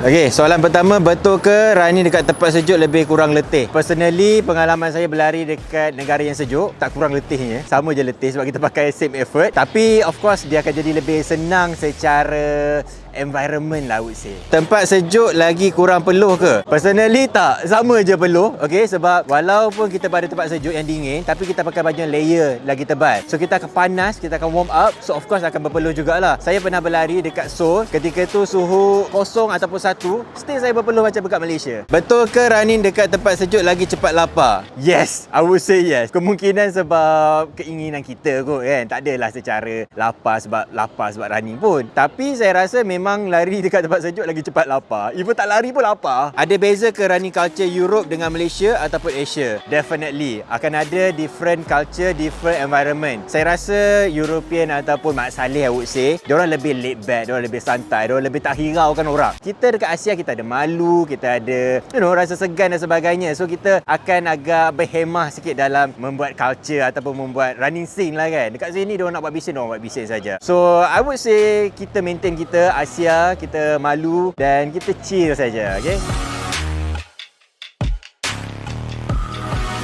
Okey, soalan pertama, betul ke running dekat tempat sejuk lebih kurang letih? Personally, pengalaman saya berlari dekat negara yang sejuk, tak kurang letihnya. Sama je letih sebab kita pakai same effort. Tapi of course, dia akan jadi lebih senang secara environment lah I would say. Tempat sejuk lagi kurang peluh ke? Personally tak, sama je peluh. Okey, sebab walaupun kita pada tempat sejuk yang dingin, tapi kita pakai baju yang layer lagi tebal. So kita akan panas, kita akan warm up. So of course akan berpeluh jugalah. Saya pernah berlari dekat Seoul, ketika tu suhu kosong ataupun satu, still saya berpeluh macam dekat Malaysia. Betul ke running dekat tempat sejuk lagi cepat lapar? Yes, I would say yes. Kemungkinan sebab keinginan kita kot kan. Tak adalah secara lapar sebab lapar sebab running pun. Tapi saya rasa memang lari dekat tempat sejuk lagi cepat lapar. Even tak lari pun lapar. Ada beza ke running culture Europe dengan Malaysia ataupun Asia? Definitely. Akan ada different culture, different environment. Saya rasa European ataupun Mak Saleh I would say, diorang lebih laid back, diorang lebih santai, diorang lebih tak hiraukan orang. Kita dekat Asia kita ada malu, kita ada you know rasa segan dan sebagainya. So kita akan agak berhemah sikit dalam membuat culture ataupun membuat running scene lah kan. Dekat sini diorang nak buat bisnes, diorang buat bisnes saja. So I would say kita maintain kita Asia, kita malu dan kita chill saja, okay?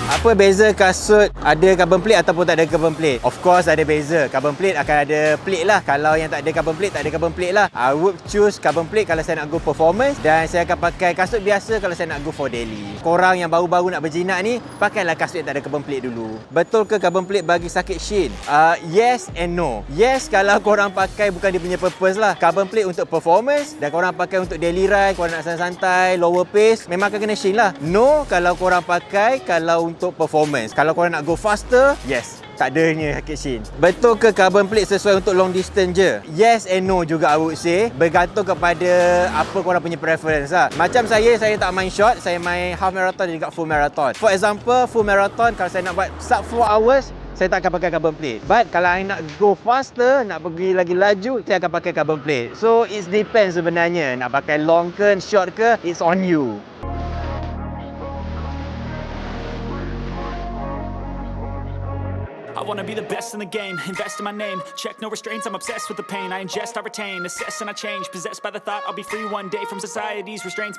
Apa beza kasut ada carbon plate ataupun tak ada carbon plate? Of course ada beza. Carbon plate akan ada plate lah. Kalau yang tak ada carbon plate, tak ada carbon plate lah. I would choose carbon plate kalau saya nak go performance dan saya akan pakai kasut biasa kalau saya nak go for daily. Korang yang baru-baru nak berjinak ni, pakailah kasut yang tak ada carbon plate dulu. Betul ke carbon plate bagi sakit shin? Uh, yes and no. Yes kalau korang pakai bukan dia punya purpose lah. Carbon plate untuk performance dan korang pakai untuk daily ride, korang nak santai-santai, lower pace, memang akan kena shin lah. No kalau korang pakai kalau untuk performance. Kalau korang nak go faster, yes. Tak adanya sakit shin. Betul ke carbon plate sesuai untuk long distance je? Yes and no juga I would say. Bergantung kepada apa korang punya preference lah. Macam saya, saya tak main short. Saya main half marathon dan juga full marathon. For example, full marathon kalau saya nak buat sub 4 hours, saya tak akan pakai carbon plate. But kalau I nak go faster, nak pergi lagi laju, saya akan pakai carbon plate. So it depends sebenarnya. Nak pakai long ke, short ke, it's on you. I wanna be the best in the game, invest in my name. Check no restraints, I'm obsessed with the pain. I ingest, I retain, assess, and I change. Possessed by the thought I'll be free one day from society's restraints.